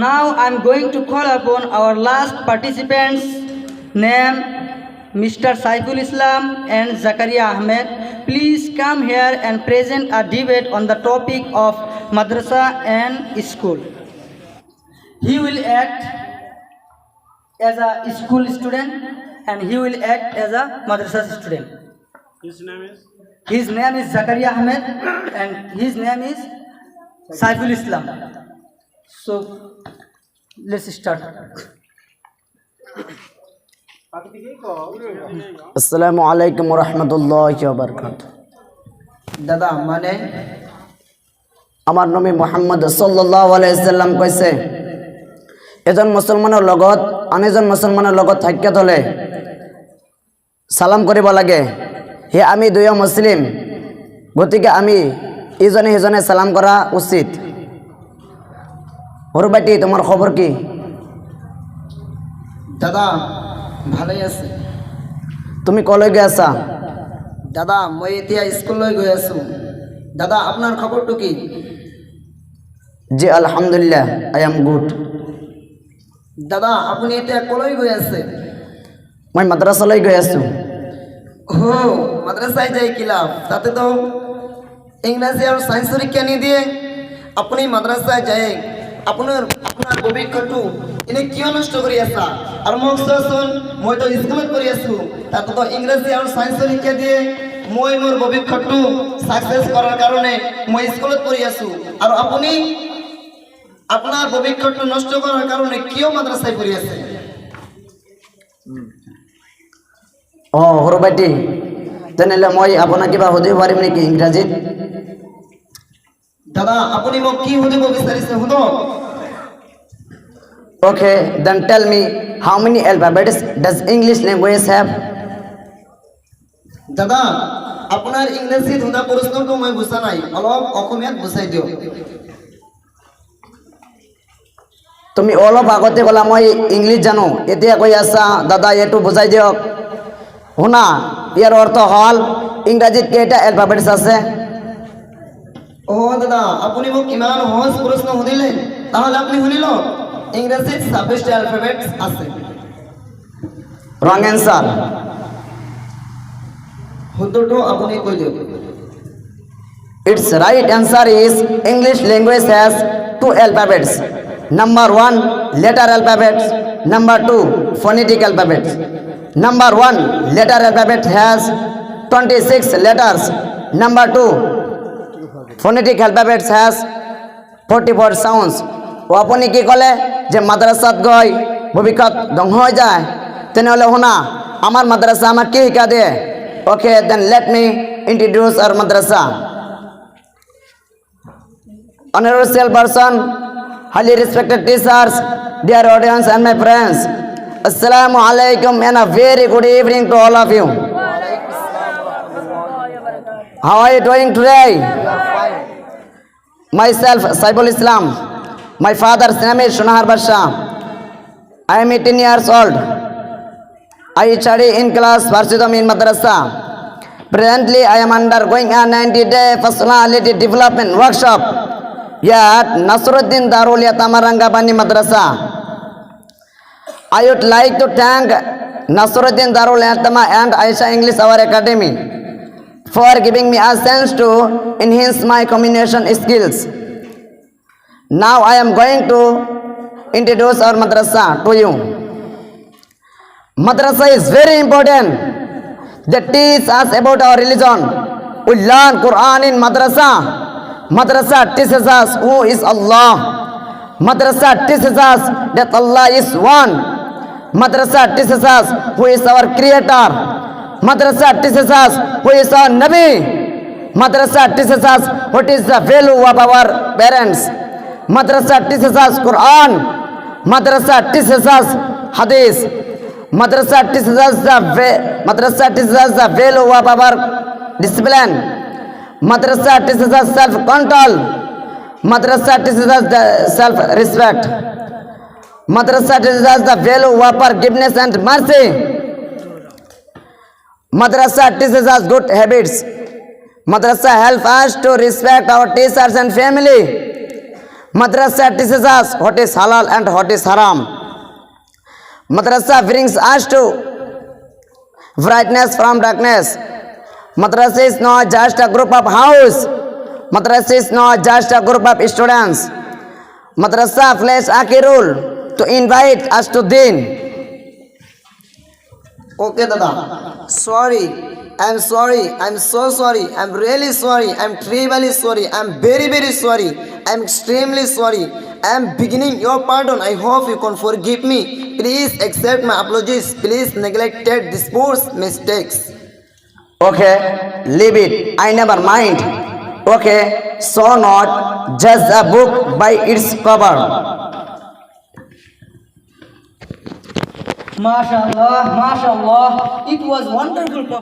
Now I am going to call upon our last participants name Mr. Saiful Islam and Zakaria Ahmed. Please come here and present a debate on the topic of madrasa and school. He will act as a school student and he will act as a madrasa student. His name is? His name is Zakaria Ahmed and his name is Saiful Islam. So let's start. আসসালামু আলাইকুম রহমতুল্লাহ বরকাত দাদা মানে আমার নবী মোহাম্মদ সাল্লাহ কৈছে এজন মুছলমানৰ লগত আন এজন মুছলমানৰ লগত সাক্ষাৎ থলে চালাম কৰিব লাগে হে আমি দুয়ো মুছলিম গতিকে আমি ইজনে সিজনে চালাম কৰা উচিত সৰু বাইটি তোমাৰ খবৰ কি দাদা ভালেই আছে তুমি কলৈ গৈ আছা দাদা মই এতিয়া স্কুললৈ গৈ আছোঁ দাদা আপোনাৰ খবৰটো কি জি আলহামদুলিল্লাহ আই এম গুড দাদা আপুনি এতিয়া কলৈ গৈ আছে মই মাদ্ৰাছালৈ গৈ আছোঁ ও মাদ্রাসায় যাই কি লাভ তাতে তো ইংৰাজী আৰু চাইন্স পৰীক্ষা নিদিয়ে আপুনি মাদ্ৰাসায় যায় আপনার আপনার অভিজ্ঞতা এনে কিয় নষ্ট কৰি আছা আৰু মই চোৱাচোন মইতো স্কুলত আসু আছোঁ তো ইংৰাজী আৰু সায়েন্স শিক্ষা দিয়ে মই মোৰ ভৱিষ্যতটো সাকসেস কৰাৰ কাৰণে মই স্কুলত পঢ়ি আছোঁ আৰু আপুনি আপোনাৰ ভৱিষ্যতটো নষ্ট কৰাৰ কাৰণে কিয় মাদ্রাসায় পঢ়ি আছে অঁ সৰু ভাইটি তেনেহ'লে মই আপোনাক কিবা সুধিব পাৰিম নেকি ইংৰাজীত দাদা আপুনি মোক কি সুধিব বিচাৰিছে সুধক okay then tell me how many alphabets does English language have দাদা আপোনাৰ ইংৰাজীত সোধা প্ৰশ্নটো মই বুজা নাই অলপ অসমীয়াত বুজাই দিয়ক তুমি অলপ আগতে ক'লা মই ইংলিছ জানো এতিয়া কৈ আছা দাদা এইটো বুজাই দিয়ক শুনা ইয়াৰ অৰ্থ হ'ল ইংৰাজীত কেইটা এলফাবেটছ আছে অ' দাদা আপুনি মোক ইমান সহজ প্ৰশ্ন সুধিলে তাহলে আপুনি শুনি লওক ইংৰাজীত ছাব্বিছটা এলফাবেট আছে ৰং এনচাৰ শুদ্ধটো আপুনি কৈ দিয়ক Its right answer is English language has two alphabets. Number one, letter alphabet. Number two, phonetic alphabet. Number one, letter alphabet has 26 letters. Number two, phonetic alphabets has forty four sounds ও আপনি কি কলে যে মাদ্রাসাত গই ভূমিকা ধ্বংস হয়ে যায় তেনহলে হোনা আমার মাদ্রাসা আমার কি শিকা দিয়ে okay then let me introduce our madrasa honourable person highly respected teachers dear audience and my friends আসসালামু আলাইকুম and a very good evening to all of you how are you doing today myself Saibul Islam. My father name is Shunahar Basha. I am 18 years old. I study in class Varshitam in Madrasa. Presently, I am undergoing a 90-day personality development workshop at Nasruddin Darul Yatamarangabani Madrasa. I would like to thank Nasruddin Darul Yatama and Aisha English Our Academy for giving me a chance to enhance my communication skills. Now I am going to introduce our madrasa to you. Madrasa is very important. They teach us about our religion. We learn Quran in madrasa. Madrasa teaches us who is Allah. Madrasa teaches us that Allah is one. Madrasa teaches us who is our creator. madrasa teaches who is our nabi madrasa teaches what is the value of our parents madrasa teaches quran madrasa teaches hadith madrasa teaches the madrasa teaches the value of our discipline madrasa teaches self control madrasa teaches the self respect madrasa teaches the value of forgiveness and mercy Madrasa teaches us good habits. Madrasa helps us to respect our teachers and family. Madrasa teaches us what is halal and what is haram. Madrasa brings us to brightness from darkness. Madrasa is not just a group of house. Madrasa is not just a group of students. Madrasa plays a key role to invite us to din. Okay, Dada. Sorry. I'm so sorry. I'm really sorry. I'm terribly sorry. I'm very, very sorry. I'm extremely sorry. I'm beginning your pardon. I hope you can forgive me. Please accept my apologies. Please neglected this poor mistakes. Okay, leave it. I never mind. Okay, so not just a book by its cover. MashaAllah, MashaAllah, it was wonderful.